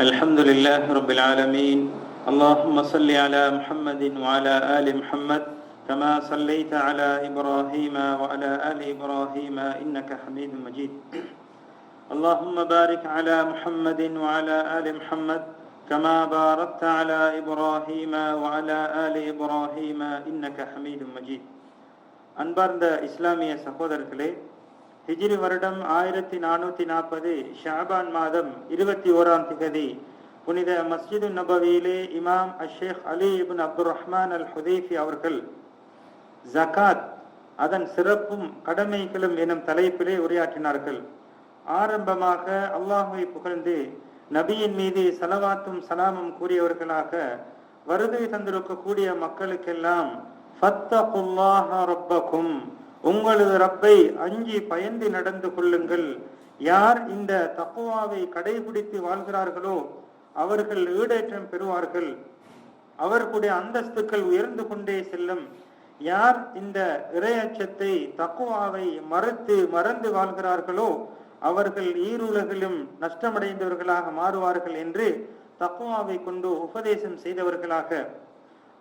الحمد لله رب العالمين. اللهم صل على محمد وعلى آل محمد كما صليت على إبراهيم وعلى آل إبراهيم إنك حميد مجيد. اللهم بارك على محمد وعلى آل محمد كما باركت على إبراهيم وعلى آل إبراهيم إنك حميد مجيد. أنبرد إسلامي سهودر كليه ஹிஜிரி வருடம் ஆயிரத்தி நானூத்தி நாற்பது ஷாபான் மாதம் இருபத்தி ஓராம் திகதி. புனித மஸ்ஜிது நபவியிலே இமாம் Sheikh Ali ibn Abdul Rahman al Hudhaifi அவர்கள் ஜகாத் அதன் சிறப்பும் கடமைகளும் எனும் தலைப்பிலே உரையாற்றினார்கள். ஆரம்பமாக அல்லாஹுவை புகழ்ந்து நபியின் மீது சலவாத்தும் சலாமும் கூறியவர்களாக வருகை தந்திருக்கக்கூடிய மக்களுக்கெல்லாம் ஃபத்தகுல்லாஹ ரப்பக்கும் உங்களது ரப்பை அஞ்சி பயந்து நடந்து கொள்ளுங்கள். யார் இந்த தக்குவாவை கடைபிடித்து வாழ்கிறார்களோ அவர்கள் ஈடேற்றம் பெறுவார்கள். அவர்களுடைய அந்தஸ்துக்கள் உயர்ந்து கொண்டே செல்லும். யார் இந்த இரையச்சத்தை தக்குவாவை மறுத்து மறந்து வாழ்கிறார்களோ அவர்கள் ஈருலகிலும் நஷ்டமடைந்தவர்களாக மாறுவார்கள் என்று தக்குவாவை கொண்டு உபதேசம் செய்தவர்களாக.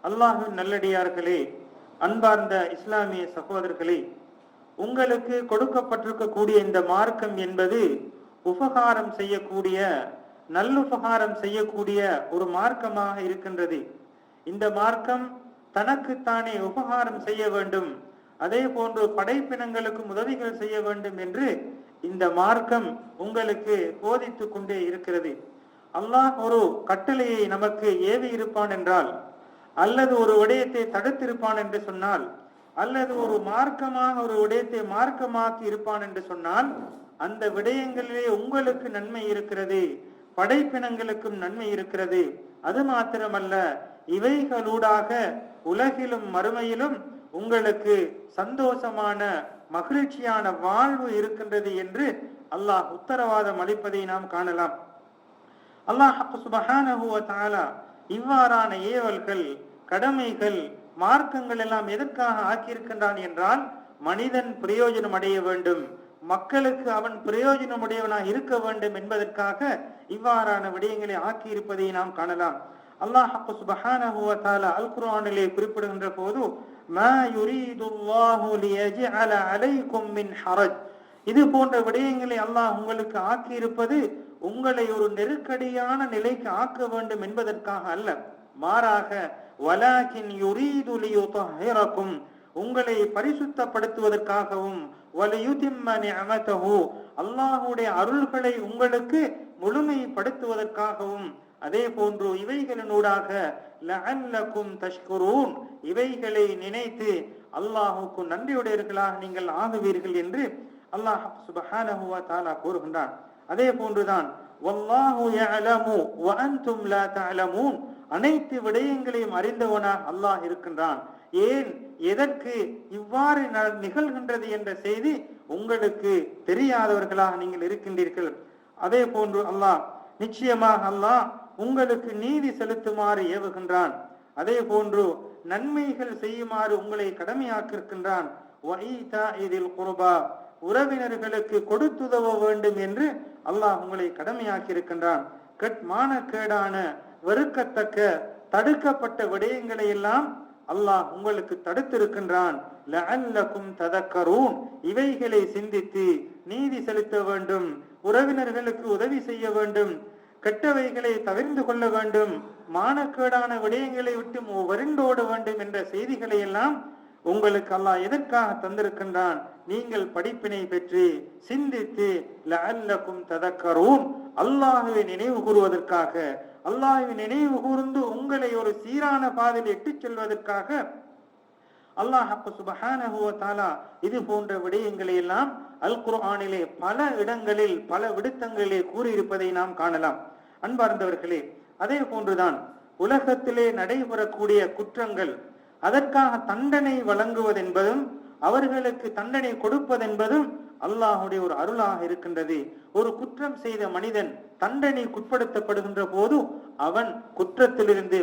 அல்லாஹின் நல்லடியார்களே அன்பார்ந்த இஸ்லாமிய சகோதரர்களே உங்களுக்கு கொடுக்கப்பட்டிருக்கக்கூடிய இந்த மார்க்கம் என்பது உபகாரம் செய்யக்கூடிய நல்லுபகாரம் செய்யக்கூடிய ஒரு மார்க்கமாக இருக்கின்றது. இந்த மார்க்கம் தனக்குத்தானே உபகாரம் செய்ய வேண்டும் அதே போன்று படைப்பினங்களுக்கும் உதவிகள் செய்ய வேண்டும் என்று இந்த மார்க்கம் உங்களுக்கு போதித்து கொண்டே இருக்கிறது. அல்லாஹ் ஒரு கட்டளையை நமக்கு ஏவி இருப்பான் என்றால் அல்லது ஒரு விடயத்தை தடுத்திருப்பான் என்று சொன்னால் அல்லது ஒரு மார்க்கமாக ஒரு விடயத்தை மார்க்கமாக்கி இருப்பான் என்று சொன்னால் அந்த விடயங்களிலே உங்களுக்கு நன்மை இருக்கிறது படைப்பினங்களுக்கும் நன்மை இருக்கிறது. அது மாத்திரமல்ல இவைகளூடாக உலகிலும் மறுமையிலும் உங்களுக்கு சந்தோஷமான மகிழ்ச்சியான வாழ்வு இருக்கின்றது என்று அல்லாஹ் உத்தரவாதம் அளிப்பதை நாம் காணலாம். அல்லாஹ் சுபஹானஹு தாலா இவ்வாறான ஏவல்கள் கடமைகள் மார்க்கங்கள் எல்லாம் எதற்காக ஆக்கியிருக்கின்றான் என்றால் மனிதன் பிரயோஜனம் அடைய வேண்டும். மக்களுக்கு அவன் பிரயோஜனம் உடையவனாக இருக்க வேண்டும் என்பதற்காக இவ்வாறான விடயங்களை ஆக்கியிருப்பதை நாம் காணலாம். அல்லாஹ் சுபஹானஹு அல் குரானிலே குறிப்பிடுகின்ற போது மா ஹரஜ். இது போன்ற விடயங்களை அல்லாஹ் உங்களுக்கு ஆக்கியிருப்பது உங்களை ஒரு நெருக்கடியான நிலைக்கு ஆக்க வேண்டும் என்பதற்காக அல்ல. மாறாக வலாகின் யுரீது லியுதஹிரக்கும் உங்களை பரிசுத்தப்படுத்துவதற்காகவும் வலியுதிம்ம நிஅமதஹு. அல்லாஹ்வுடைய அருள்களை உங்களுக்கு முழுமைப்படுத்துவதற்காகவும். அதே போன்று இவைகளினூடாக லஅல்லக்கும் தஷ்குரூன். இவைகளை நினைத்து அல்லாஹுக்கு நன்றியுடையவர்களாக நீங்கள் ஆகுவீர்கள் என்று அல்லாஹ் சுபஹானஹு வ தஆலா கூறுகின்றான். அதே போன்றுதான் வல்லாஹு யஅலமு வ அன்தும் லா தஅலமூன். அனைத்து விடயங்களையும் அறிந்தவனாக அல்லாஹ் இருக்கின்றான். ஏன்? எதற்கு? இவ்வாறு ந- நிகழ்கின்றது என்ற செய்தி உங்களுக்கு தெரியாதவர்களாக நீங்கள் இருக்கின்றீர்கள். அதே போன்று அல்லாஹ் நிச்சயமாக அல்லாஹ் உங்களுக்கு நீதி செலுத்துமாறு ஏவுகின்றான். அதே போன்று நன்மைகள் செய்யுமாறு உங்களை கடமையாக்கியிருக்கின்றான். குருபா உறவினர்களுக்கு கொடுத்துதவ வேண்டும் என்று அல்லாஹ் உங்களை கடமையாக்கி இருக்கின்றான் கட்மான கேடான வெறுக்கத்தக்க தடுக்கப்பட்ட விடயங்களை எல்லாம் அல்லாஹ் உங்களுக்கு தடுத்திருக்கின்றான். ததக்கரூன். இவைகளை சிந்தித்து நீதி செலுத்த வேண்டும். உறவினர்களுக்கு உதவி செய்ய வேண்டும். கெட்டவைகளை தவிர்ந்து கொள்ள வேண்டும். மானக்கேடான விடயங்களை விட்டு வருண்டோட வேண்டும் என்ற செய்திகளை எல்லாம் உங்களுக்கு அல்லாஹ் எதற்காக தந்திருக்கின்றான்? நீங்கள் படிப்பினை பெற்று சிந்தித்து லஅல்லக்கும் ததக்கரூன். அல்லாஹுவை நினைவு கூறுவதற்காக அல்லாஹுவை நினைவு கூர்ந்து உங்களை ஒரு சீரான பாதையில் இட்டுச் செல்வதற்காக அல்லாஹ் சுபஹானஹு வ இது போன்ற விடயங்களை எல்லாம் அல் குர்ஆனிலே பல இடங்களில் பல விடுத்தங்களிலே கூறியிருப்பதை நாம் காணலாம். அன்பார்ந்தவர்களே அதே போன்றுதான் உலகத்திலே நடைபெறக்கூடிய குற்றங்கள் அதற்காக தண்டனை வழங்குவதென்பதும் அவர்களுக்கு தண்டனை கொடுப்பதென்பதும் அல்லாஹுடைய ஒரு அருளாக இருக்கின்றது. ஒரு குற்றம் செய்த மனிதன் தண்டனைக்குட்படுத்தப்படுகின்ற போது அவன் குற்றத்திலிருந்து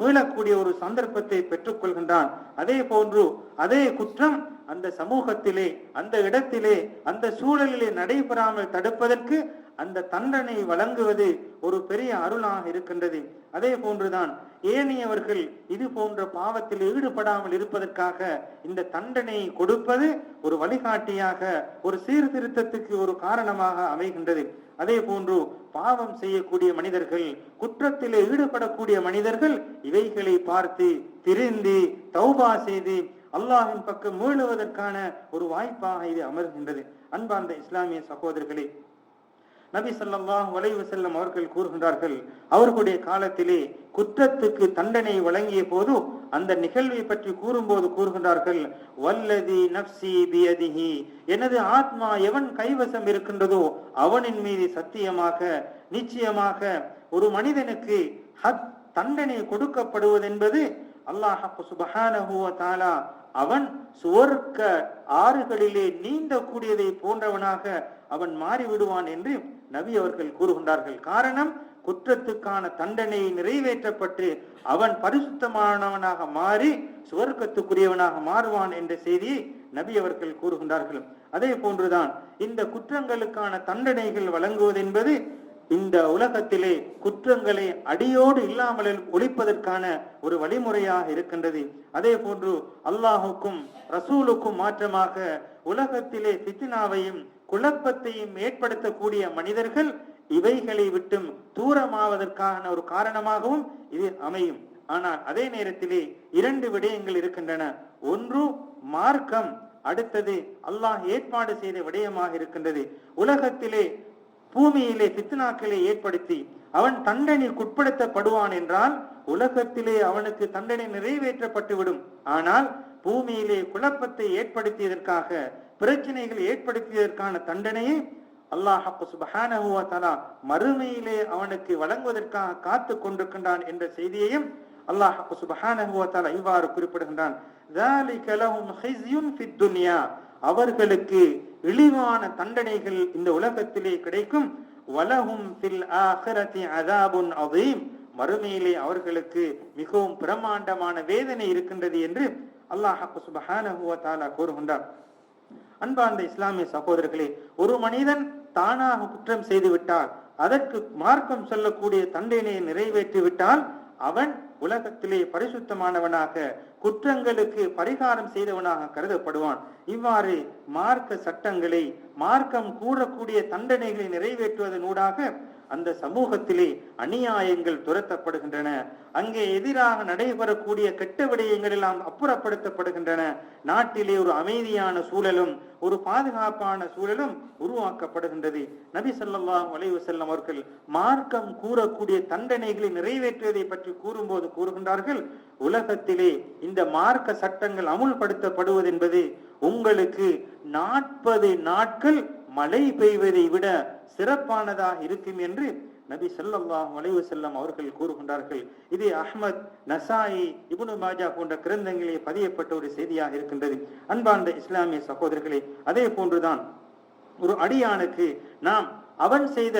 மீளக்கூடிய ஒரு சந்தர்ப்பத்தை பெற்றுக்கொள்கின்றான். அதே போன்று அதே குற்றம் அந்த சமூகத்திலே அந்த இடத்திலே அந்த சூழலிலே நடைபெறாமல் தடுப்பதற்கு அந்த தண்டனை வழங்குவது ஒரு பெரிய அருளாக இருக்கின்றது. அதே போன்றுதான் ஏனையவர்கள் இது போன்ற பாவத்தில் ஈடுபடாமல் இருப்பதற்காக இந்த தண்டனை கொடுப்பது ஒரு வழிகாட்டியாக ஒரு சீர்திருத்தத்துக்கு ஒரு காரணமாக அமைகின்றது. அதே போன்று பாவம் செய்யக்கூடிய மனிதர்கள் குற்றத்திலே ஈடுபடக்கூடிய மனிதர்கள் இவைகளை பார்த்து திரிந்து தௌபா செய்து அல்லாஹின் பக்கம் மீளுவதற்கான ஒரு வாய்ப்பாக இது அமர்கின்றது. அன்பார்ந்த இஸ்லாமிய சகோதரர்களே நபி ஸல்லல்லாஹு வளைவு செல்லும் அவர்கள் கூறுகின்றார்கள் அவர்களுடைய காலத்திலே குற்றத்துக்கு தண்டனை வழங்கிய போது அந்த நிகழ்வை பற்றி கூறும்போது கூறுகின்றார்கள் வல்லதி நப்சி பியதிஹி எனது ஆத்மா எவன் கைவசம் இருக்கின்றதோ அவனின் மீது சத்தியமாக நிச்சயமாக ஒரு மனிதனுக்கு ஹத் தண்டனை கொடுக்கப்படுவதென்பது அல்லாஹ் சுபஹானஹு வ அவன் சுவர்க்க ஆறுகளிலே நீந்தக்கூடியதை போன்றவனாக அவன் மாறிவிடுவான் என்று நபி அவர்கள் கூறுகின்றார்கள். காரணம் குற்றத்துக்கான தண்டனை நிறைவேற்றப்பட்டு அவன் பரிசுத்தமானவனாக மாறி சுவர்க்கத்துக்குரியவனாக மாறுவான் என்ற செய்தியை நபி அவர்கள் கூறுகின்றார்கள். அதே போன்றுதான் இந்த குற்றங்களுக்கான தண்டனைகள் வழங்குவதென்பது இந்த உலகத்திலே குற்றங்களை அடியோடு இல்லாமல் ஒழிப்பதற்கான ஒரு வழிமுறையாக இருக்கின்றது. அதே போன்று அல்லாஹுக்கும் ரசூலுக்கும் மாற்றமாக உலகத்திலே சித்தினாவையும் குழப்பத்தையும் ஏற்படுத்தக்கூடிய மனிதர்கள் இவைகளை விட்டும் தூரமாவதற்கான ஒரு காரணமாகவும் இது அமையும். ஆனால் அதே நேரத்திலே இரண்டு விடயங்கள் இருக்கின்றன. ஒன்று மார்க்கம். அடுத்தது அல்லாஹ் ஏற்பாடு செய்த விடயமாக இருக்கின்றது. உலகத்திலே பூமியிலே பித்னாக்களை ஏற்படுத்தி அவன் தண்டனைக்குட்படுத்தப்படுவான் என்றால் உலகத்திலே அவனுக்கு தண்டனை நிறைவேற்றப்பட்டுவிடும். ஆனால் பூமியிலே குழப்பத்தை ஏற்படுத்தியதற்காக பிரச்சனைகளை ஏற்படுத்தியதற்கான தண்டனையை அல்லாஹப்பு சுபஹானஹுவா மறுமையிலே அவனுக்கு வழங்குவதற்காக காத்து கொண்டிருக்கின்றான் என்ற செய்தியையும் அல்லாஹப்பு சுபஹானஹுவா தலா இவ்வாறு குறிப்பிடுகின்றான். அவர்களுக்கு இழிவான தண்டனைகள் இந்த உலகத்திலே கிடைக்கும். வலஹும் ஃபில் ஆஹிரதி மறுமையிலே அவர்களுக்கு மிகவும் பிரமாண்டமான வேதனை இருக்கின்றது என்று அல்லாஹப்பு சுபஹானஹுவா தாலா கூறுகின்றார் அன்பார்ந்த இஸ்லாமிய சகோதரர்களே ஒரு மனிதன் தானாக குற்றம் செய்து விட்டால் அதற்கு மார்க்கம் சொல்லக்கூடிய தண்டனையை நிறைவேற்றி விட்டால் அவன் உலகத்திலே பரிசுத்தமானவனாக குற்றங்களுக்கு பரிகாரம் செய்தவனாக கருதப்படுவான். இவ்வாறு மார்க்க சட்டங்களை மார்க்கம் கூறக்கூடிய தண்டனைகளை நிறைவேற்றுவதனூடாக அந்த சமூகத்திலே அநியாயங்கள் துரத்தப்படுகின்றன. அங்கே எதிராக நடைபெறக்கூடிய கெட்ட விடயங்கள் எல்லாம் அப்புறப்படுத்தப்படுகின்றன. நாட்டிலே ஒரு அமைதியான சூழலும் ஒரு பாதுகாப்பான சூழலும் உருவாக்கப்படுகின்றது. நபி சொல்லா அலைஹி செல்லும் அவர்கள் மார்க்கம் கூறக்கூடிய தண்டனைகளை நிறைவேற்றுவதை பற்றி கூறும்போது கூறுகின்றார்கள் உலகத்திலே இந்த மார்க்க சட்டங்கள் அமுல்படுத்தப்படுவது என்பது உங்களுக்கு நாற்பது நாட்கள் மழை பெய்வதை விட சிறப்பானதாக இருக்கும் என்று நபி ஸல்லல்லாஹு அலைஹி செல்லம் அவர்கள் கூறுகின்றார்கள். இது அஹ்மத் நசாயி இபுனு மாஜா போன்ற கிரந்தங்களே பதியப்பட்ட ஒரு செய்தியாக இருக்கின்றது. அன்பார்ந்த இஸ்லாமிய சகோதரர்களே அதே போன்றுதான் ஒரு அடியானுக்கு நாம் அவன் செய்த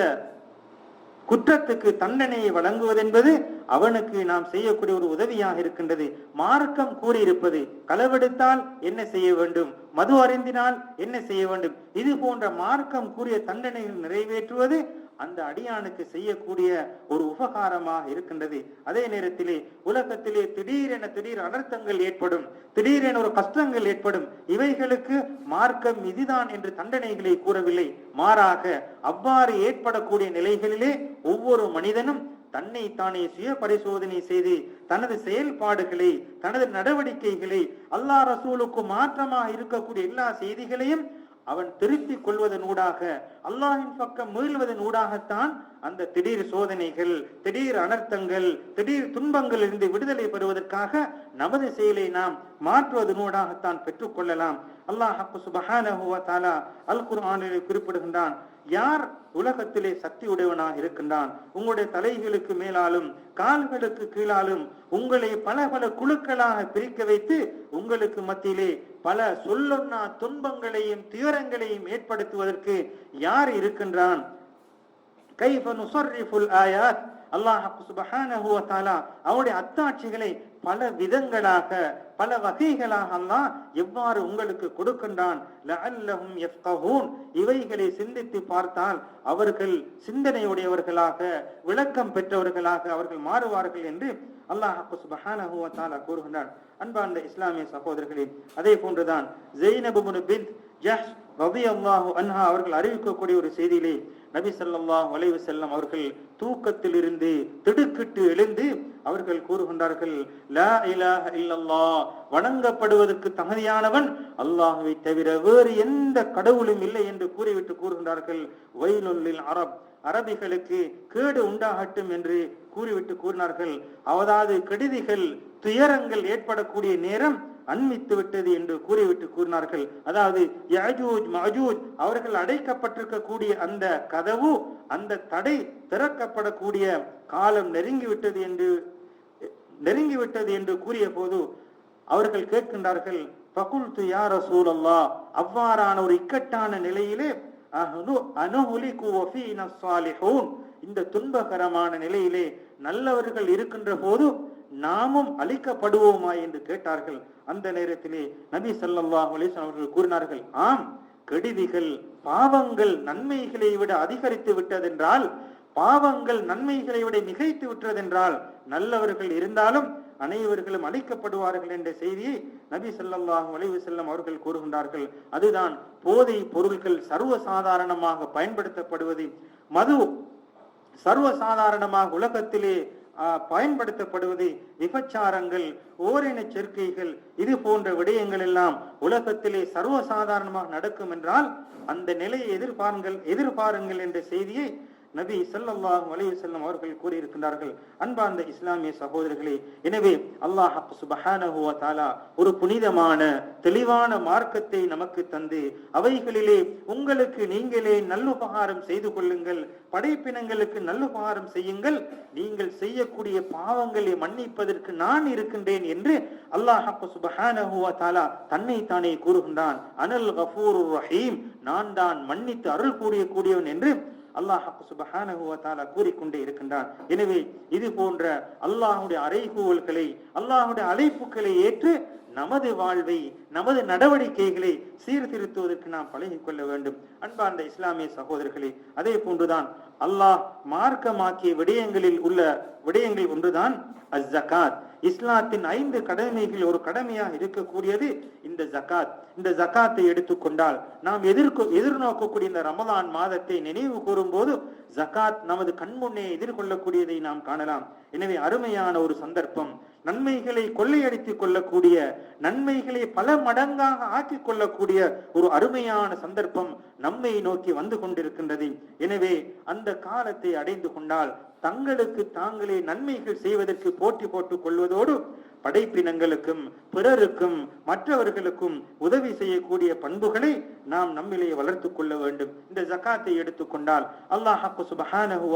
குற்றத்துக்கு தண்டனையை வழங்குவதென்பது அவனுக்கு நாம் செய்யக்கூடிய ஒரு உதவியாக இருக்கின்றது. மார்க்கம் கூறியிருப்பது களவெடுத்தால் என்ன செய்ய வேண்டும்? மது அறிந்தினால் என்ன செய்ய வேண்டும்? இது போன்ற மார்க்கம் கூறிய தண்டனைகள் நிறைவேற்றுவது அந்த அடியானுக்கு செய்யக்கூடிய ஒரு உபகாரமாக இருக்கின்றது. அதே நேரத்திலே உலகத்திலே திடீரென திடீர் அனர்த்தங்கள் ஏற்படும் திடீரென ஒரு கஷ்டங்கள் ஏற்படும். இவைகளுக்கு மார்க்கம் இதுதான் என்று தண்டனைகளை கூறவில்லை. மாறாக அவ்வாறு ஏற்படக்கூடிய நிலைகளிலே ஒவ்வொரு மனிதனும் தன்னை தானே சுய பரிசோதனை செய்து தனது செயல்பாடுகளை தனது நடவடிக்கைகளை அல்லாஹ் ரசூலுக்கு மாற்றமாக இருக்கக்கூடிய எல்லா செய்திகளையும் அவன் திருத்திக் கொள்வதனூடாக அல்லாஹின் பக்கம் மீள்வதன் ஊடாகத்தான் அந்த திடீர் சோதனைகள் திடீர் அனர்த்தங்கள் திடீர் துன்பங்கள் இருந்து விடுதலை பெறுவதற்காக நமது செயலை நாம் மாற்றுவதனூடாகத்தான் பெற்றுக்கொள்ளலாம் அல்லாஹ் சுபஹானஹு வ அல் குர்ஆனிலே குறிப்பிடுகின்றான் யார் உலகத்திலே சக்தி உடையவனாக இருக்கின்றான் உங்களுடைய தலைகளுக்கு மேலாலும் கால்களுக்கு கீழாலும் உங்களை பல பல குழுக்களாக பிரிக்க வைத்து உங்களுக்கு மத்தியிலே பல சொல்லொன்னா துன்பங்களையும் துயரங்களையும் ஏற்படுத்துவதற்கு யார் இருக்கின்றான்? கைஃப நுஸர்ரிஃபுல் ஆயாத். அல்லாஹ் சுபஹானஹு அவருடைய அத்தாட்சிகளை பல விதங்களாக பல வகைகளாக அல்லாஹ் எவ்வாறு உங்களுக்கு கொடுக்கின்றான்? இவைகளை சிந்தித்து பார்த்தால் அவர்கள் சிந்தனையுடையவர்களாக விளக்கம் பெற்றவர்களாக அவர்கள் மாறுவார்கள் என்று அல்லாஹ் சுபஹானஹு வ கூறுகின்றான். அன்பார்ந்த இஸ்லாமிய சகோதரர்களே அதே போன்றுதான் ஜெய்னபு பின் ஜஹ் ரதி அல்லாஹு அன்ஹா அவர்கள் அறிவிக்கக்கூடிய ஒரு செய்தியிலே நபி ஸல்லல்லாஹு வளைவு செல்லம் அவர்கள் தூக்கத்தில் இருந்து திடுக்கிட்டு எழுந்து அவர்கள் கூறுகின்றார்கள் லா இலாஹ இல்லல்லாஹ் வணங்கப்படுவதற்கு தகுதியானவன் அல்லாஹுவை தவிர வேறு எந்த கடவுளும் இல்லை என்று கூறிவிட்டு கூறுகின்றார்கள். வயலுள்ளில் அரப் அரபிகளுக்கு கேடு உண்டாகட்டும் என்று கூறிவிட்டு கூறினார்கள். அதாவது கெடுதிகள் துயரங்கள் ஏற்படக்கூடிய நேரம் அண்மித்து விட்டது என்று கூறிவிட்டு கூறினார்கள். அதாவது யஜூஜ் மஜூஜ் அவர்கள் அடைக்கப்பட்டிருக்கக்கூடிய அந்த கதவு அந்த தடை திறக்கப்படக்கூடிய காலம் நெருங்கிவிட்டது என்று நெருங்கிவிட்டது என்று கூறிய போது அவர்கள் கேட்கின்றார்கள் பகுல் துயார சூழல்லா அவ்வாறான ஒரு இக்கட்டான நிலையிலே இந்த துன்பகரமான நிலையிலே நல்லவர்கள் இருக்கின்ற போது நாமும் அழிக்கப்படுவோமா என்று கேட்டார்கள். அந்த நேரத்திலே நபி ஸல்லல்லாஹு அலைஹி அவர்கள் கூறினார்கள் ஆம் கெடுதிகள் பாவங்கள் நன்மைகளை விட அதிகரித்து விட்டதென்றால் பாவங்கள் நன்மைகளை விட மிகைத்து விட்டதென்றால் நல்லவர்கள் இருந்தாலும் அனைவர்களும் அழிக்கப்படுவார்கள் என்ற செய்தியை நபி சொல்லாஹு அலைஹி செல்லம் அவர்கள் கூறுகின்றார்கள். அதுதான் போதை பொருட்கள் சர்வசாதாரணமாக பயன்படுத்தப்படுவது. மது சர்வசாதாரணமாக உலகத்திலே பயன்படுத்தப்படுவது விபச்சாரங்கள் ஓரின சேர்க்கைகள் இது போன்ற விடயங்கள் எல்லாம் உலகத்திலே சர்வசாதாரணமாக நடக்கும் என்றால் அந்த நிலையை எதிர்பாருங்கள் எதிர்பாருங்கள் என்ற செய்தியை நபி ஸல்லல்லாஹு வலைய செல்லம் அவர்கள் கூறியிருக்கிறார்கள் அன்பார்ந்த இஸ்லாமிய சகோதரர்களே எனவே அல்லாஹ் சுப்ஹானஹு ஒரு புனிதமான தெளிவான மார்க்கத்தை நமக்கு தந்து அவைகளிலே உங்களுக்கு நீங்களே நல்லுபகாரம் செய்து கொள்ளுங்கள் படைப்பினங்களுக்கு நல்லுபகாரம் செய்யுங்கள் நீங்கள் செய்யக்கூடிய பாவங்களை மன்னிப்பதற்கு நான் இருக்கின்றேன் என்று அல்லாஹ் சுப்ஹானஹு வ தன்னை தானே கூறுகின்றான். அனல் கஃபூருர் ரஹீம் நான் தான் மன்னித்து அருள் கூடிய கூடியவன் என்று அல்லாஹ் சுபஹானகுவத்தால கூறிக்கொண்டே இருக்கின்றான். எனவே இது போன்ற அல்லாஹுடைய அறைகூவல்களை அல்லாஹுடைய அழைப்புகளை ஏற்று நமது வாழ்வை நமது நடவடிக்கைகளை சீர்திருத்துவதற்கு நாம் பழகிக்கொள்ள வேண்டும். அன்பார்ந்த இஸ்லாமிய சகோதரர்களே அதே போன்றுதான் அல்லாஹ் மார்க்கமாக்கிய விடயங்களில் உள்ள விடயங்கள் ஒன்றுதான் அஸ் ஜகாத் இஸ்லாத்தின் ஐந்து கடமைகள் ஒரு கடமையாக இருக்கக்கூடியது இந்த ஜகாத் இந்த ஜகாத்தை எடுத்துக்கொண்டால் நாம் எதிர்க்கு எதிர்நோக்கக்கூடிய இந்த ரமலான் மாதத்தை நினைவு கூறும் போது ஜகாத் நமது கண்முன்னே எதிர்கொள்ளக்கூடியதை நாம் காணலாம். எனவே அருமையான ஒரு சந்தர்ப்பம். நன்மைகளை கொள்ளையடித்துக் கொள்ளக்கூடிய நன்மைகளை பல மடங்காக ஆக்கிக் கொள்ளக்கூடிய ஒரு அருமையான சந்தர்ப்பம் நம்மை நோக்கி வந்து கொண்டிருக்கின்றது. எனவே அந்த காலத்தை அடைந்து கொண்டால் தங்களுக்கு தாங்களே நன்மைகள் செய்வதற்கு போட்டி போட்டுக் கொள்வதோடு படைப்பினங்களுக்கும் பிறருக்கும் மற்றவர்களுக்கும் உதவி செய்யக்கூடிய பண்புகளை நாம் நம்மிலேயே வளர்த்துக் கொள்ள வேண்டும். இந்த ஜக்காத்தை எடுத்துக்கொண்டால் அல்லாஹ் சுபஹானஹு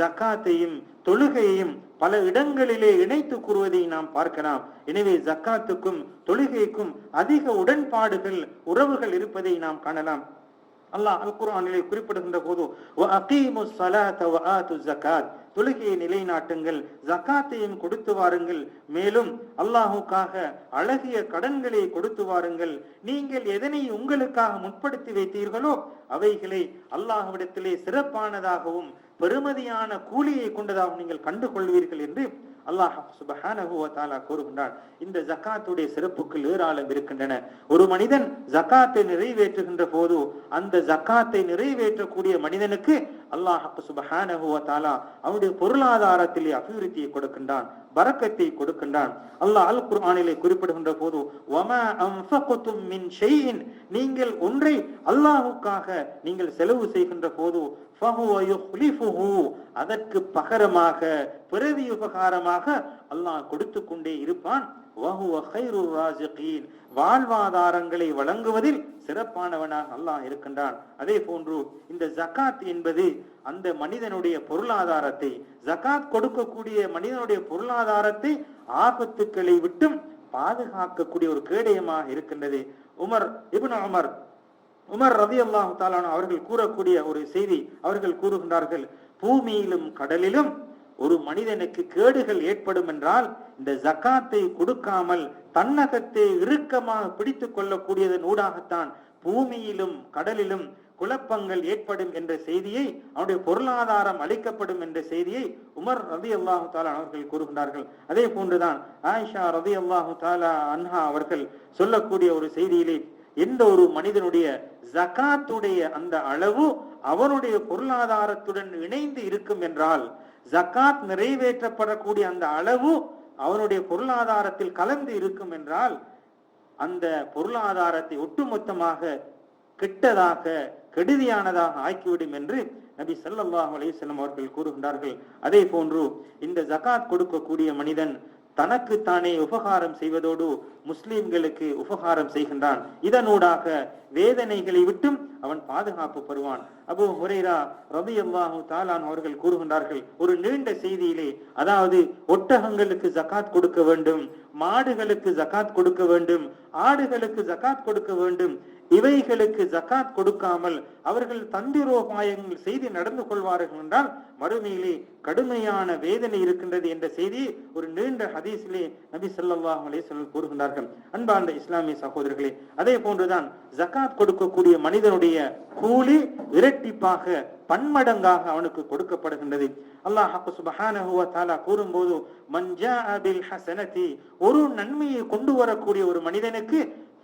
ஜக்காத்தையும் தொழுகையையும் பல இடங்களிலே இணைத்து கூறுவதை நாம் பார்க்கலாம். எனவே ஜக்காத்துக்கும் தொழுகைக்கும் அதிக உடன்பாடுகள் உறவுகள் இருப்பதை நாம் காணலாம். அல்லாஹ் அல் குர்ஆனிலே குறிப்பிடுகின்ற போது தொழுகையை நிலைநாட்டுங்கள் ஜகாத்தையும் கொடுத்து வாருங்கள். மேலும் அல்லாஹுக்காக அழகிய கடன்களை கொடுத்து வாருங்கள். நீங்கள் எதனை உங்களுக்காக முற்படுத்தி வைத்தீர்களோ அவைகளை அல்லாஹுவிடத்திலே சிறப்பானதாகவும் பெருமதியான கூலியை கொண்டதாகவும் நீங்கள் கண்டு கொள்வீர்கள் என்று அல்லாஹ் சுபஹானஹு கூறுகின்றான் இந்த ஜக்காத்துடைய சிறப்புகள் ஏராளம் இருக்கின்றன. ஒரு மனிதன் ஜகாத்தை நிறைவேற்றுகின்ற போது அந்த ஜக்காத்தை நிறைவேற்றக்கூடிய மனிதனுக்கு அல்லாஹ் சுபஹானஹு அவனுடைய பொருளாதாரத்திலே அபிவிருத்தியை கொடுக்கின்றான் பரக்கத்தை கொடுக்கின்றான். அல்லாஹ் அல் குர்ஆனிலே குறிப்பிடுகின்ற போது வமா அன்ஃபக்தும் மின் ஷைஇன் நீங்கள் ஒன்றை அல்லாஹ்வுக்காக நீங்கள் செலவு செய்கின்ற போது அதற்கு பகரமாக பிரதி உபகாரமாக அல்லாஹ் கொடுத்து கொண்டே இருப்பான். வாழ்வாதாரங்களை வழங்குவதில் சிறப்பானவனாக அல்லாஹ் இருக்கின்றான். அதே போன்று இந்த ஜகாத் என்பது அந்த மனிதனுடைய பொருளாதாரத்தை ஜகாத் கொடுக்கக்கூடிய மனிதனுடைய பொருளாதாரத்தை ஆபத்துக்களை விட்டும் பாதுகாக்கக்கூடிய ஒரு கேடயமாக இருக்கின்றது. உமர் இப்னு உமர் உமர் ரதி அல்லாஹு அவர்கள் கூறக்கூடிய ஒரு செய்தி அவர்கள் கூறுகின்றார்கள் பூமியிலும் கடலிலும் ஒரு மனிதனுக்கு கேடுகள் ஏற்படும் என்றால் இந்த ஜக்காத்தை கொடுக்காமல் தன்னகத்தை இறுக்கமாக பிடித்து கொள்ளக்கூடியதன் ஊடாகத்தான் பூமியிலும் கடலிலும் குழப்பங்கள் ஏற்படும் என்ற செய்தியை அவனுடைய பொருளாதாரம் அளிக்கப்படும் என்ற செய்தியை உமர் ரதி அல்லாஹு தாலா அவர்கள் கூறுகின்றார்கள். அதே போன்றுதான் ஆயிஷா ரதி அல்லாஹு தாலா அன்ஹா அவர்கள் சொல்லக்கூடிய ஒரு செய்தியிலே எந்த ஒரு மனிதனுடைய ஜகாத்துடைய அந்த அளவு அவனுடைய பொருளாதாரத்துடன் இணைந்து இருக்கும் என்றால் ஜகாத் நிறைவேற்றப்படக்கூடிய அந்த அளவு அவனுடைய பொருளாதாரத்தில் கலந்து இருக்கும் என்றால் அந்த பொருளாதாரத்தை ஒட்டுமொத்தமாக கெட்டதாக கெடுதியானதாக ஆக்கிவிடும் என்று நபி சல்லாஹ் அலையம் அவர்கள் கூறுகின்றார்கள். அதே போன்று இந்த ஜகாத் கொடுக்கக்கூடிய மனிதன் தனக்கு தானே உபகாரம் செய்வதோடு முஸ்லிம்களுக்கு உபகாரம் செய்கின்றான். இதனூடாக வேதனைகளை விட்டும் அவன் பாதுகாப்பு பெறுவான். அபு ஹுரேரா ரபி அல்லாஹு தாலான் அவர்கள் கூறுகின்றார்கள் ஒரு நீண்ட செய்தியிலே அதாவது ஒட்டகங்களுக்கு ஜகாத் கொடுக்க வேண்டும் மாடுகளுக்கு ஜகாத் கொடுக்க வேண்டும் ஆடுகளுக்கு ஜகாத் கொடுக்க வேண்டும் இவைகளுக்கு ஜகாத் கொடுக்காமல் அவர்கள் தந்திரோபாயங்கள் செய்து நடந்து கொள்வார்கள் என்றால் மறுமையிலே கடுமையான வேதனை இருக்கின்றது என்ற செய்தி ஒரு நீண்ட ஹதீஸிலே நபி ஸல்லல்லாஹு கூறுகின்றார்கள். அன்பார்ந்த இஸ்லாமிய சகோதரர்களே அதே போன்றுதான் ஜகாத் கொடுக்கக்கூடிய மனிதனுடைய கூலி இரட்டிப்பாக பன்மடங்காக அவனுக்கு கொடுக்கப்படுகின்றது. அல்லாஹ் சுப்ஹானஹு வ கூறும்போது மன் ஜாஅ பில் ஒரு நன்மையை கொண்டு வரக்கூடிய ஒரு மனிதனுக்கு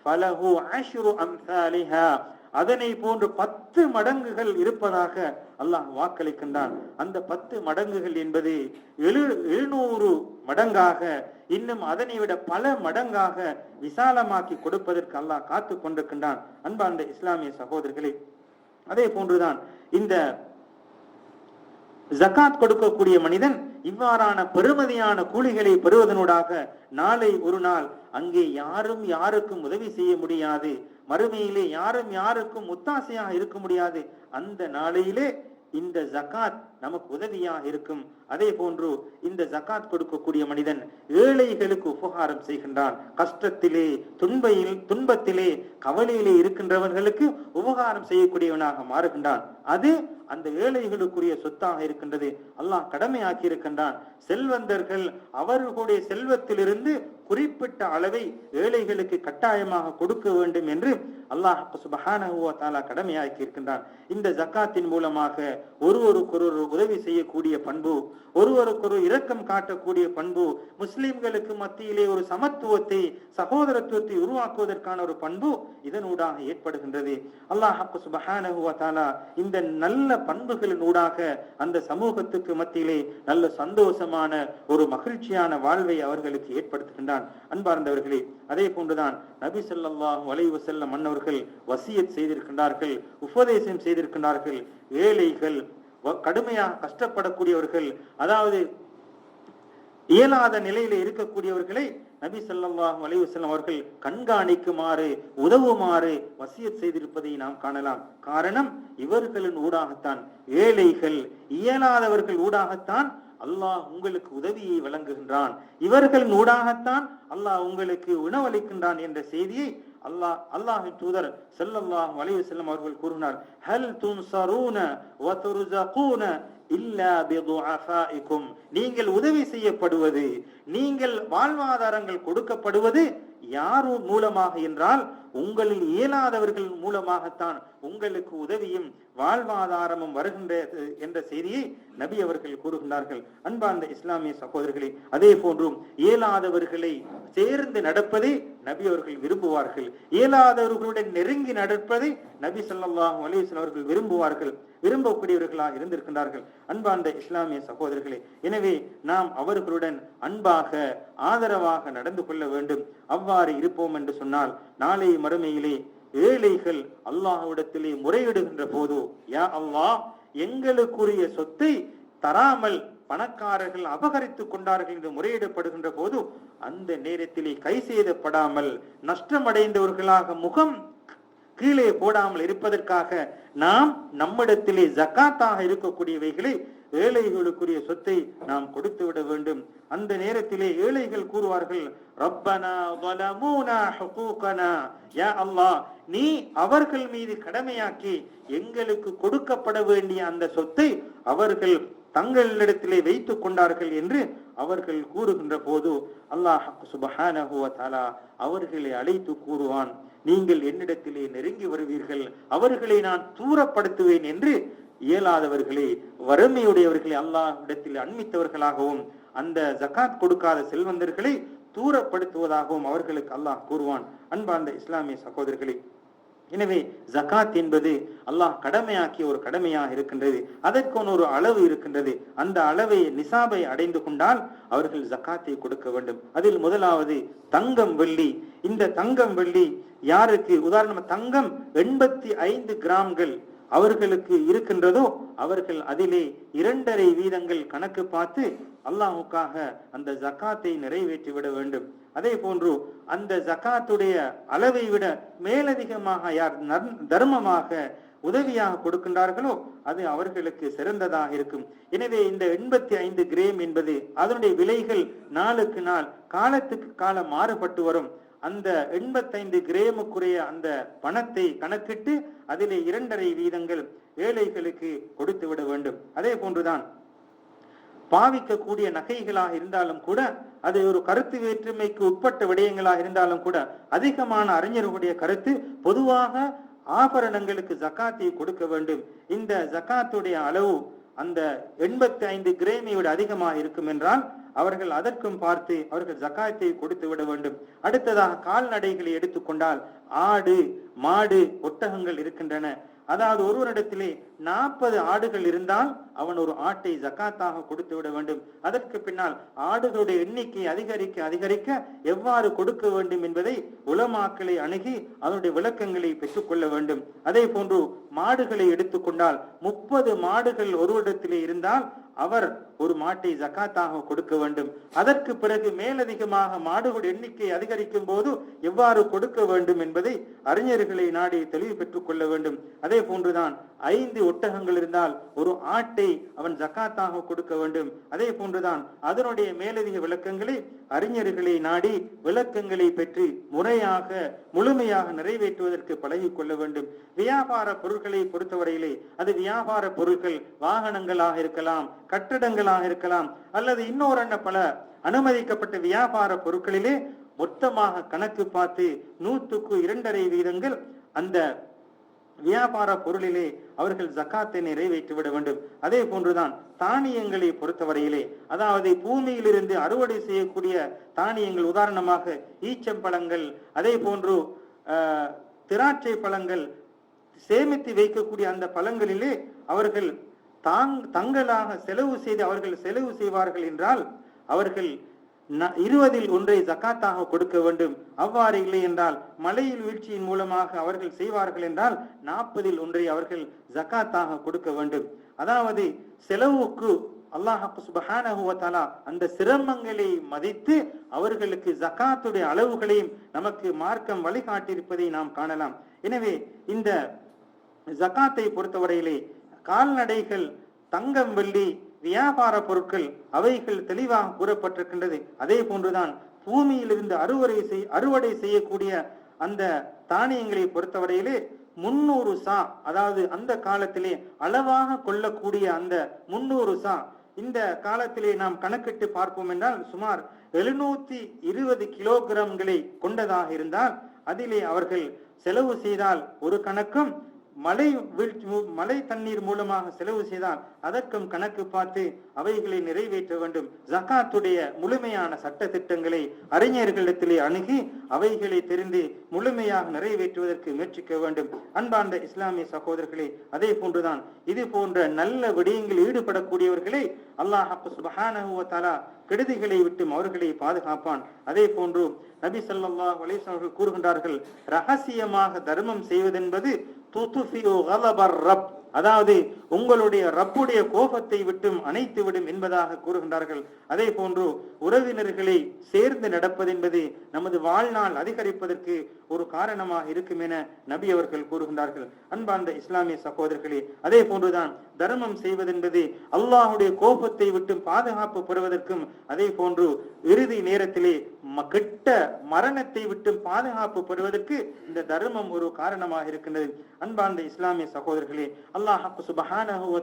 பலகு அஷ்ரு அம்சாலிஹா. அதனை போன்று பத்து மடங்குகள் இருப்பதாக அல்லாஹ் வாக்களிக்கின்றான். அந்த பத்து மடங்குகள் என்பது எழு எழுநூறு மடங்காக இன்னும் அதனை விட பல மடங்காக விசாலமாக்கி கொடுப்பதற்கு அல்லாஹ் காத்து கொண்டிருக்கின்றான். அன்பார்ந்த இஸ்லாமிய சகோதரர்களே அதே போன்றுதான் இந்த ஜகாத் கொடுக்கக்கூடிய மனிதன் இவ்வாறான பெருமதியான கூலிகளை பெறுவதனூடாக நாளை ஒரு நாள் அங்கே யாரும் யாருக்கும் உதவி செய்ய முடியாது. மறுமையிலே யாரும் யாருக்கும் முத்தாசையாக இருக்க முடியாது. அந்த நாளையிலே இந்த ஜகாத் நமக்கு உதவியாக இருக்கும். அதே போன்று இந்த ஜகாத் கொடுக்கக்கூடிய மனிதன் ஏழைகளுக்கு உபகாரம் செய்கின்றான். கஷ்டத்திலே துன்பையில் துன்பத்திலே கவலையிலே இருக்கின்றவர்களுக்கு உபகாரம் செய்யக்கூடியவனாக மாறுகின்றான். அது அந்த ஏழைகளுக்குரிய சொத்தாக இருக்கின்றது. அல்லாஹ் கடமையாக்கி இருக்கின்றான். செல்வந்தர்கள் அவர்களுடைய செல்வத்திலிருந்து குறிப்பிட்ட அளவை ஏழைகளுக்கு கட்டாயமாக கொடுக்க வேண்டும் என்று அல்லாஹ் சுபஹானஹு கடமையாக்கி இருக்கின்றான். இந்த ஜக்காத்தின் மூலமாக ஒருவருக்கொரு உதவி செய்யக்கூடிய பண்பு ஒருவருக்கொரு இரக்கம் காட்டக்கூடிய பண்பு முஸ்லிம்களுக்கு மத்தியிலே ஒரு சமத்துவத்தை சகோதரத்துவத்தை உருவாக்குவதற்கான ஒரு பண்பு இதனூடாக ஏற்படுகின்றது. அல்லாஹ் சுபஹானஹு வ இந்த நல்ல பண்புகளின் ஊடாக அந்த சமூகத்துக்கு மத்தியிலே நல்ல சந்தோஷமான ஒரு மகிழ்ச்சியான வாழ்வை அவர்களுக்கு ஏற்படுத்துகின்றான் அன்பார்ந்தவர்களே அதே போன்றுதான் நபி ஸல்லல்லாஹு வளைவு செல்ல மன்னவர்கள் வசியத் செய்திருக்கின்றார்கள் உபதேசம் செய்திருக்கின்றார்கள். ஏழைகள் கடுமையாக கஷ்டப்படக்கூடியவர்கள் அதாவது இயலாத நிலையில இருக்கக்கூடியவர்களை நபி ஸல்லல்லாஹு அலைஹி வஸல்லம் அவர்கள் கண்காணிக்குமாறு உதவுமாறு வசியத் செய்திருப்பதை நாம் காணலாம். காரணம் இவர்களின் ஊடாகத்தான். ஏழைகள் இயலாதவர்கள் ஊடாகத்தான் அல்லாஹ் உங்களுக்கு உதவியை வழங்குகின்றான். இவர்களின் ஊடாகத்தான் அல்லாஹ் உங்களுக்கு உணவளிக்கின்றான் என்ற செய்தியை அல்லாஹ் அல்லாஹின் தூதர் செல்லல்லாஹ் அலைஹி செல்லும் அவர்கள் கூறினார் ஹல் துன்சரூன சரூன நீங்கள் உதவி செய்யப்படுவது நீங்கள் வாழ்வாதாரங்கள் கொடுக்கப்படுவது யார் மூலமாக என்றால் உங்களில் இயலாதவர்கள் மூலமாகத்தான் உங்களுக்கு உதவியும் வாழ்வாதாரமும் வருகின்றது என்ற செய்தியை நபி அவர்கள் கூறுகின்றார்கள். அன்பார்ந்த இஸ்லாமிய சகோதரர்களே அதே போன்றும் இயலாதவர்களை சேர்ந்து நடப்பதை நபி அவர்கள் விரும்புவார்கள். இயலாதவர்களுடன் நெருங்கி நடப்பதை நபி ஸல்லல்லாஹு அலைஹி அவர்கள் விரும்புவார்கள். விரும்பக்கூடியவர்களாக இருந்திருக்கின்றார்கள். அன்பார்ந்த இஸ்லாமிய சகோதரர்களே எனவே நாம் அவர்களுடன் அன்பாக ஆதரவாக நடந்து கொள்ள வேண்டும். அவ்வாறு இருப்போம் என்று சொன்னால் நாளை மறுமையிலே ஏழைகள் அல்லாஹ்விடத்திலே முறையிடுகின்ற போது யா அல்லாஹ் எங்களுக்குரிய சொத்தை தராமல் பணக்காரர்கள் அபகரித்துக் கொண்டார்கள் என்று முறையிடப்படுகின்ற போது அந்த நேரத்திலே கை செய்தப்படாமல் நஷ்டமடைந்தவர்களாக முகம் கீழே போடாமல் இருப்பதற்காக நாம் நம்மிடத்திலே ஜக்காத்தாக இருக்கக்கூடியவைகளை ஏழைகளுக்குரிய சொத்தை நாம் கொடுத்து விட வேண்டும். அந்த நேரத்திலே ஏழைகள் கூறுவார்கள் ரப்பனா நீ அவர்கள் மீது கடமையாக்கி எங்களுக்கு கொடுக்கப்பட வேண்டிய அந்த சொத்தை அவர்கள் தங்களிடத்திலே வைத்துக் கொண்டார்கள் என்று அவர்கள் கூறுகின்ற போது அல்லாஹ் சுபஹானஹு வ அவர்களை அழைத்து கூறுவான் நீங்கள் என்னிடத்திலே நெருங்கி வருவீர்கள். அவர்களை நான் தூரப்படுத்துவேன் என்று இயலாதவர்களே வறுமையுடையவர்களை அல்லாஹ்விடத்தில் அண்மித்தவர்களாகவும் அந்த ஜகாத் கொடுக்காத செல்வந்தர்களை தூரப்படுத்துவதாகவும் அவர்களுக்கு அல்லாஹ் கூறுவான். அன்பார்ந்த இஸ்லாமிய சகோதரர்களே எனவே ஜகாத் என்பது அல்லாஹ் கடமையாக்கிய ஒரு கடமையாக இருக்கின்றது. அதற்கான ஒரு அளவு இருக்கின்றது. அந்த அளவை நிசாபை அடைந்து கொண்டால் அவர்கள் ஜகாத்தை கொடுக்க வேண்டும். அதில் முதலாவது தங்கம் வெள்ளி. இந்த தங்கம் வெள்ளி யாருக்கு? உதாரணமா தங்கம் எண்பத்தி ஐந்து கிராம்கள். அவர்களுக்கு இருக்கின்றதோ அவர்கள் அதிலே இரண்டரை வீதங்கள் கணக்கு பார்த்து அல்லாஹுக்காக அந்த ஜக்காத்தை நிறைவேற்றி விட வேண்டும். அதே போன்று அந்த ஜக்காத்துடைய அளவை விட மேலதிகமாக யார் நர்- தர்மமாக உதவியாக கொடுக்கின்றார்களோ அது அவர்களுக்கு சிறந்ததாக இருக்கும். எனவே இந்த எண்பத்தி ஐந்து கிரேம் என்பது அதனுடைய விலைகள் நாளுக்கு நாள் காலத்துக்கு காலம் மாறுபட்டு வரும். அந்த எண்பத்தைந்து கிரேமுக்குரிய அந்த பணத்தை கணக்கிட்டு அதிலே இரண்டரை வீதங்கள் ஏழைகளுக்கு கொடுத்து விட வேண்டும். அதே போன்றுதான் பாவிக்கக்கூடிய நகைகளாக இருந்தாலும் கூட அது ஒரு கருத்து வேற்றுமைக்கு உட்பட்ட விடயங்களாக இருந்தாலும் கூட அதிகமான அறிஞர்களுடைய கருத்து பொதுவாக ஆபரணங்களுக்கு ஜக்காத்தை கொடுக்க வேண்டும். இந்த ஜக்காத்துடைய அளவு அந்த எண்பத்தி ஐந்து கிரேமை விட அதிகமாக இருக்கும் என்றால் அவர்கள் அதற்கும் பார்த்து அவர்கள் ஜக்காயத்தை கொடுத்து விட வேண்டும். அடுத்ததாக கால்நடைகளை எடுத்துக்கொண்டால் ஆடு மாடு ஒட்டகங்கள் இருக்கின்றன. அதாவது ஒருவரிடத்திலே நாற்பது ஆடுகள் இருந்தால் அவன் ஒரு ஆட்டை ஜக்காத்தாக கொடுத்து விட வேண்டும். அதற்கு பின்னால் ஆடுகளுடைய எண்ணிக்கை அதிகரிக்க அதிகரிக்க எவ்வாறு கொடுக்க வேண்டும் என்பதை உலமாக்களை அணுகி அதனுடைய விளக்கங்களை பெற்றுக்கொள்ள வேண்டும். அதே போன்று மாடுகளை எடுத்துக்கொண்டால் முப்பது மாடுகள் ஒருவரிடத்திலே இருந்தால் அவர் ஒரு மாட்டை ஜக்காத்தாக கொடுக்க வேண்டும். அதற்கு பிறகு மேலதிகமாக மாடுகள் எண்ணிக்கை அதிகரிக்கும் போது எவ்வாறு கொடுக்க வேண்டும் என்பதை அறிஞர்களை நாடி தெளிவு பெற்றுக் கொள்ள வேண்டும். அதே போன்றுதான் ஐந்து ஒட்டகங்கள் இருந்தால் ஒரு ஆட்டை அவன் ஜக்காத்தாக கொடுக்க வேண்டும். அதே போன்றுதான் அதனுடைய மேலதிக விளக்கங்களை அறிஞர்களை நாடி விளக்கங்களை பெற்று முறையாக முழுமையாக நிறைவேற்றுவதற்கு பழகி கொள்ள வேண்டும். வியாபார பொருட்களை பொறுத்தவரையிலே அது வியாபார பொருட்கள் வாகனங்களாக இருக்கலாம் கட்டடங்களாக இருக்கலாம் அல்லது இன்னொரு பல அனுமதிக்கப்பட்ட வியாபார பொருட்களிலே மொத்தமாக கணக்கு பார்த்து நூற்றுக்கு இரண்டரை வீதங்கள் அந்த வியாபார பொருளிலே அவர்கள் ஜக்காத்தை நிறைவேற்றி விட வேண்டும். அதே போன்றுதான் தானியங்களை பொறுத்தவரையிலே அதாவது பூமியிலிருந்து அறுவடை செய்யக்கூடிய தானியங்கள் உதாரணமாக ஈச்சம்பழங்கள் அதே போன்று திராட்சை பழங்கள் சேமித்து வைக்கக்கூடிய அந்த பழங்களிலே அவர்கள் தாங் தங்களாக செலவு செய்து அவர்கள் செலவு செய்வார்கள் என்றால் அவர்கள் இருபதில் ஒன்றை ஜக்காத்தாக கொடுக்க வேண்டும். அவ்வாறு இல்லை என்றால் மலையில் வீழ்ச்சியின் மூலமாக அவர்கள் செய்வார்கள் என்றால் நாற்பதில் ஒன்றை அவர்கள் ஜக்காத்தாக கொடுக்க வேண்டும். அதாவது செலவுக்கு அல்லாஹ் சுபஹானஹு அந்த சிரமங்களை மதித்து அவர்களுக்கு ஜக்காத்துடைய அளவுகளையும் நமக்கு மார்க்கம் வழிகாட்டியிருப்பதை நாம் காணலாம். எனவே இந்த ஜக்காத்தை பொறுத்தவரையிலே கால்நடைகள் தங்கம் வெள்ளி வியாபார பொருட்கள் அவைகள் தெளிவாக கூறப்பட்டிருக்கின்றது. அதே போன்றுதான் பூமியிலிருந்து அறுவடை செய் அறுவடை செய்யக்கூடிய அந்த தானியங்களை பொறுத்தவரையிலே முன்னூறு சா அதாவது அந்த காலத்திலே அளவாக கொள்ளக்கூடிய அந்த முன்னூறு சா இந்த காலத்திலே நாம் கணக்கிட்டு பார்ப்போம் என்றால் சுமார் எழுநூத்தி இருபது கிலோகிராம்களை கொண்டதாக இருந்தால் அதிலே அவர்கள் செலவு செய்தால் ஒரு கணக்கும் மழை வீழ்ச்சி மழை தண்ணீர் மூலமாக செலவு செய்தால் அதற்கும் கணக்கு பார்த்து அவைகளை நிறைவேற்ற வேண்டும். ஜக்காத்துடைய முழுமையான சட்ட திட்டங்களை அறிஞர்களிடத்திலே அணுகி அவைகளை தெரிந்து முழுமையாக நிறைவேற்றுவதற்கு முயற்சிக்க வேண்டும். அன்பார்ந்த இஸ்லாமிய சகோதரர்களே அதே போன்றுதான் இது போன்ற நல்ல விடயங்களில் ஈடுபடக்கூடியவர்களை அல்லாஹ் சுபஹானஹு வ கெடுதிகளை விட்டும் அவர்களை பாதுகாப்பான். அதே போன்று நபி ஸல்லல்லாஹு அலைஹி கூறுகின்றார்கள் ரகசியமாக தர்மம் செய்வதென்பது ரப். அதாவது உங்களுடைய ரப்புடைய கோபத்தை விட்டும் அணைத்து விடும் என்பதாக கூறுகின்றார்கள். அதே போன்று உறவினர்களை சேர்ந்து நடப்பது என்பது நமது வாழ்நாள் அதிகரிப்பதற்கு ஒரு காரணமாக இருக்கும் என நபி அவர்கள் கூறுகின்றார்கள். அன்பார்ந்த இஸ்லாமிய சகோதரர்களே அதே போன்றுதான் தர்மம் செய்வதென்பது அல்லாஹுடைய கோபத்தை விட்டும் பாதுகாப்பு பெறுவதற்கும் அதே போன்று இறுதி நேரத்திலே கெட்ட மரணத்தை விட்டு பாதுகாப்பு பெறுவதற்கு இந்த தர்மம் ஒரு காரணமாக இருக்கின்றது. அன்பார்ந்த இஸ்லாமிய சகோதரர்களே அல்லாஹ் சுபஹானஹு வ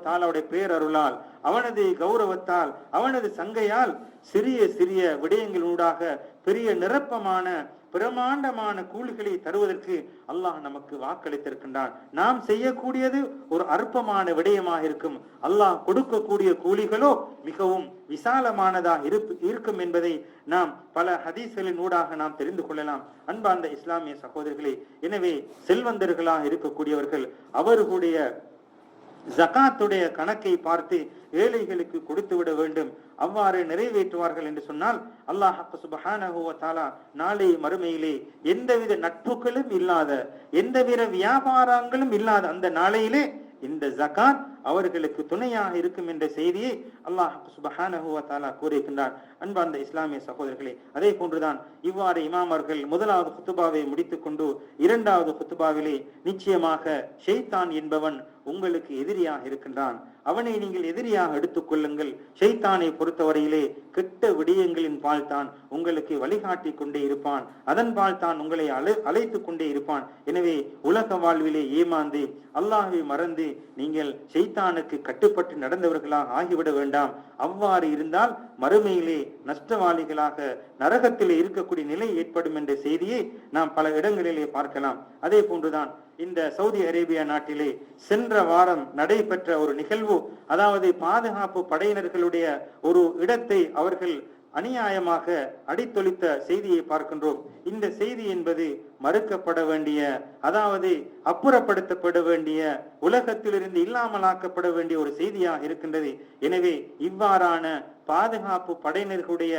பேரருளால் அவனது கௌரவத்தால் அவனது சங்கையால் சிறிய சிறிய விடயங்களூடாக பெரிய நிரப்பமான பிரமாண்டமான கூலிகளை தருவதற்கு அல்லாஹ் நமக்கு வாக்களித்திருக்கின்றான். நாம் செய்யக்கூடியது ஒரு அற்பமான விடயமாக இருக்கும். அல்லாஹ் கொடுக்கக்கூடிய கூலிகளோ மிகவும் விசாலமானதாக இருப்பு இருக்கும் என்பதை நாம் பல ஹதீஸ்களின் ஊடாக நாம் தெரிந்து கொள்ளலாம். அன்பார்ந்த இஸ்லாமிய சகோதரர்களே எனவே செல்வந்தர்களாக இருக்கக்கூடியவர்கள் அவர்களுடைய ஜகாத்துடைய கணக்கை பார்த்து ஏழைகளுக்கு கொடுத்து விட வேண்டும். அவ்வாறு நிறைவேற்றுவார்கள் என்று சொன்னால் அல்லாஹ் சுபஹானா நாளை மறுமையிலே எந்தவித நட்புகளும் இல்லாத எந்தவித வியாபாரங்களும் இல்லாத அந்த நாளையிலே இந்த ஜகாத் அவர்களுக்கு துணையாக இருக்கும் என்ற செய்தியை அல்லாஹ் சுபஹானா வ கூறியிருக்கின்றார் அன்பார்ந்த இஸ்லாமிய சகோதரர்களே அதே போன்றுதான் இவ்வாறு இமாமர்கள் முதலாவது குத்துபாவை முடித்துக்கொண்டு இரண்டாவது குத்துபாவிலே நிச்சயமாக ஷெய்தான் என்பவன் உங்களுக்கு எதிரியாக இருக்கின்றான். அவனை நீங்கள் எதிரியாக எடுத்துக்கொள்ளுங்கள் ஷைத்தானை பொறுத்தவரையிலே கெட்ட விடயங்களின் பால் தான் உங்களுக்கு வழிகாட்டி கொண்டே இருப்பான். அதன் பால் தான் உங்களை அழை அழைத்து கொண்டே இருப்பான். எனவே உலக வாழ்விலே ஏமாந்து அல்லாஹை மறந்து நீங்கள் ஷைத்தானுக்கு கட்டுப்பட்டு நடந்தவர்களாக ஆகிவிட வேண்டாம். அவ்வாறு இருந்தால் மறுமையிலே நஷ்டவாளிகளாக நரகத்திலே இருக்கக்கூடிய நிலை ஏற்படும் என்ற செய்தியை நாம் பல இடங்களிலே பார்க்கலாம். அதே போன்றுதான் இந்த சவுதி அரேபியா நாட்டிலே சென்ற வாரம் நடைபெற்ற ஒரு நிகழ்வு அதாவது பாதுகாப்பு படையினர்களுடைய ஒரு இடத்தை அவர்கள் அநியாயமாக அடித்தொழித்த செய்தியை பார்க்கின்றோம். இந்த செய்தி என்பது மறுக்கப்பட வேண்டிய அதாவது அப்புறப்படுத்தப்பட வேண்டிய உலகத்திலிருந்து இல்லாமலாக்கப்பட வேண்டிய ஒரு செய்தியாக இருக்கின்றது. எனவே இவ்வாறான பாதுகாப்பு படையினர்களுடைய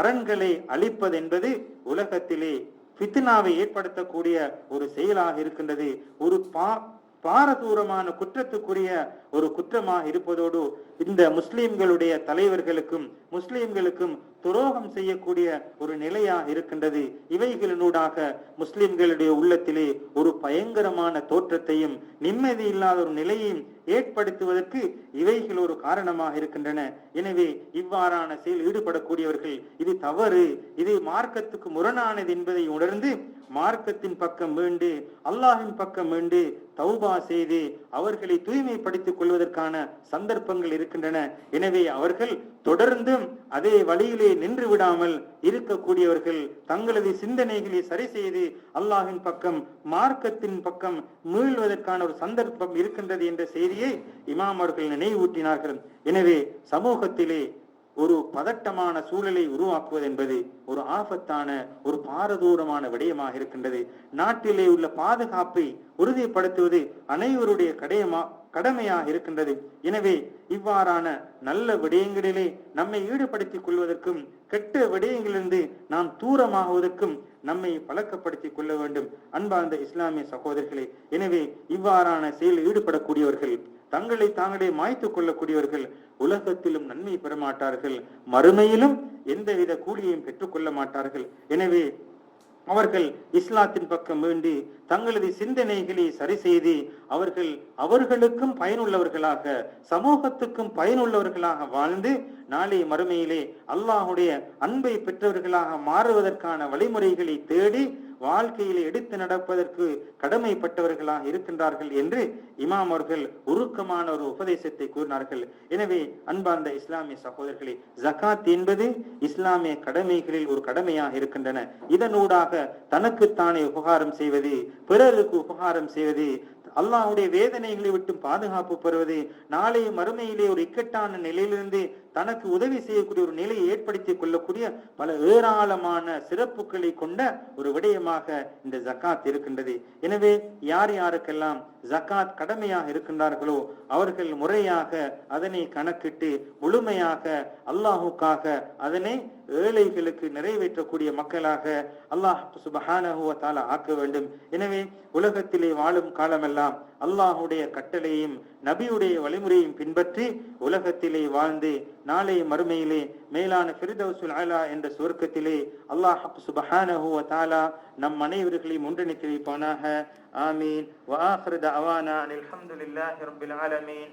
அரண்களை அழிப்பது என்பது உலகத்திலே ஃபித்னாவை ஏற்படுத்தக்கூடிய ஒரு செயலாக இருக்கின்றது. ஒரு பா பாரதூரமான குற்றத்துக்குரிய ஒரு குற்றமாக இருப்பதோடு இந்த முஸ்லிம்களுடைய தலைவர்களுக்கும் முஸ்லிம்களுக்கும் துரோகம் செய்யக்கூடிய ஒரு நிலையாக இருக்கின்றது. இவைகளினூடாக முஸ்லிம்களுடைய உள்ளத்திலே ஒரு பயங்கரமான தோற்றத்தையும் நிம்மதி இல்லாத ஒரு நிலையையும் ஏற்படுத்துவதற்கு இவைகள் ஒரு காரணமாக இருக்கின்றன. எனவே இவ்வாறான செயல் ஈடுபடக்கூடியவர்கள் இது தவறு இது மார்க்கத்துக்கு முரணானது என்பதை உணர்ந்து மார்க்கத்தின் பக்கம் மீண்டு அல்லாஹின் பக்கம் மீண்டு தௌபா செய்து அவர்களை தூய்மைப்படுத்திக் கொள்வதற்கான சந்தர்ப்பங்கள் இருக்கின்றன. எனவே அவர்கள் தொடர்ந்தும் அதே வழியிலே நின்று விடாமல் இருக்கக்கூடியவர்கள் தங்களது சிந்தனைகளை சரி செய்து அல்லாஹின் பக்கம் மார்க்கத்தின் பக்கம் மீழ்வதற்கான ஒரு சந்தர்ப்பம் இருக்கின்றது என்ற செய்தியை இமாம் அவர்கள் நினைவூட்டினார்கள். எனவே சமூகத்திலே ஒரு பதட்டமான சூழலை உருவாக்குவது என்பது ஒரு ஆபத்தான ஒரு பாரதூரமான விடயமாக இருக்கின்றது. நாட்டிலே உள்ள பாதுகாப்பை உறுதிப்படுத்துவது அனைவருடைய கடையமா கடமையாக இருக்கின்றது. எனவே இவ்வாறான நல்ல விடயங்களிலே நம்மை ஈடுபடுத்திக் கொள்வதற்கும் கெட்ட விடயங்களிலிருந்து நாம் தூரமாகுவதற்கும் நம்மை பழக்கப்படுத்திக் கொள்ள வேண்டும். அன்பார்ந்த இஸ்லாமிய சகோதரர்களே எனவே இவ்வாறான செயலில் ஈடுபடக்கூடியவர்கள் தங்களை தாங்களே மாய்த்துக் கொள்ளக்கூடியவர்கள் உலகத்திலும் நன்மை பெறமாட்டார்கள். மறுமையிலும் எந்தவித கூலியையும் பெற்றுக்கொள்ள மாட்டார்கள். எனவே அவர்கள் இஸ்லாத்தின் பக்கம் வேண்டி தங்களது சிந்தனைகளை சரி செய்து அவர்கள் அவர்களுக்கும் பயனுள்ளவர்களாக சமூகத்துக்கும் பயனுள்ளவர்களாக வாழ்ந்து நாளை மறுமையிலே அல்லாஹுடைய அன்பை பெற்றவர்களாக மாறுவதற்கான வழிமுறைகளை தேடி வாழ்க்கையில் எடுத்து நடப்பதற்கு கடமைப்பட்டவர்களாக இருக்கின்றார்கள் என்று இமாம் அவர்கள் உருக்கமான ஒரு உபதேசத்தை கூறினார்கள். எனவே அன்பார்ந்த இஸ்லாமிய சகோதரர்களே ஜகாத் என்பது இஸ்லாமிய கடமைகளில் ஒரு கடமையாக இருக்கின்றன. இதனூடாக தனக்குத்தானே உபகாரம் செய்வது பிறருக்கு உபகாரம் செய்வது அல்லாஹ்வுடைய வேதனைகளை விட்டு பாதுகாப்பு பெறுவது நாளை மறுமையிலே ஒரு இக்கட்டான நிலையிலிருந்து தனக்கு உதவி செய்யக்கூடிய ஒரு நிலையை ஏற்படுத்தி கொள்ளக்கூடிய பல ஏராளமான சிறப்புகளை கொண்ட ஒரு விடயமாக இந்த ஜக்காத் இருக்கின்றது. எனவே யார் யாருக்கெல்லாம் ஜக்காத் கடமையாக இருக்கின்றார்களோ அவர்கள் முறையாக அதனை கணக்கிட்டு முழுமையாக அல்லாஹுக்காக அதனை ஏழைகளுக்கு நிறைவேற்றக்கூடிய மக்களாக அல்லாஹ் சுபஹானஹுவ தாலா ஆக்க வேண்டும். எனவே உலகத்திலே வாழும் காலமெல்லாம் அல்லாஹுடைய கட்டளையும் நபியுடைய வழிமுறையும் பின்பற்றி உலகத்திலே வாழ்ந்து நாளை மறுமையிலே மேலான ஃபிர்தௌசுல் அலா என்ற சுவர்க்கத்திலே அல்லாஹ் சுபஹானஹு தாலா நம் அனைவர்களையும் ஒன்றிணைத்து வைப்பானாக. ஆமீன். வ ஆஹிரு தஅவானா அனில் ஹம்துலில்லாஹி ரப்பில் ஆலமீன்.